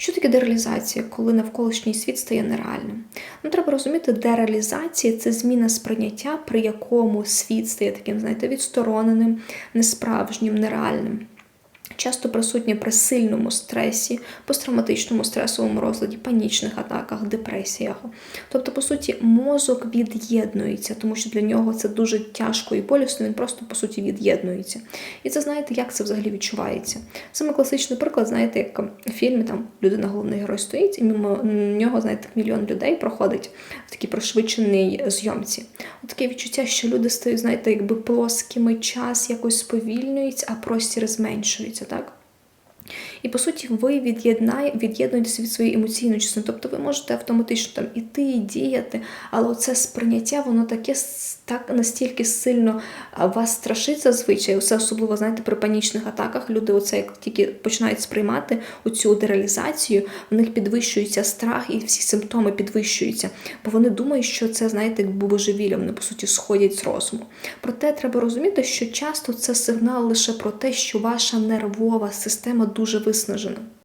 Що таке дереалізація, коли навколишній світ стає нереальним? Ну, треба розуміти, дереалізація це зміна сприйняття, при якому світ стає таким, знаєте, відстороненим, несправжнім, нереальним. Часто присутні при сильному стресі, посттравматичному стресовому розладі, панічних атаках, депресіях. Тобто, по суті, мозок від'єднується, тому що для нього це дуже тяжко і болісно, він просто по суті від'єднується. І це знаєте, як це взагалі відчувається. Саме класичний приклад, знаєте, як в фільмі там людина, головний герой стоїть, і мимо нього, знаєте, мільйон людей проходить в такій пришвидшеній зйомці. Таке відчуття, що люди стають, знаєте, якби плоскими, час якось сповільнюється, а простір зменшується, так? І по суті, ви від'єднуєтеся від своєї емоційної частини. Тобто ви можете автоматично там іти і діяти, але оце сприйняття, воно таке так настільки сильно вас страшить зазвичай. Це особливо, знаєте, при панічних атаках люди, оце як тільки починають сприймати оцю дереалізацію, в них підвищується страх і всі симптоми підвищуються. Бо вони думають, що це, знаєте, як божевілля, вони по суті сходять з розуму. Проте треба розуміти, що часто це сигнал лише про те, що ваша нервова система дуже виснажена.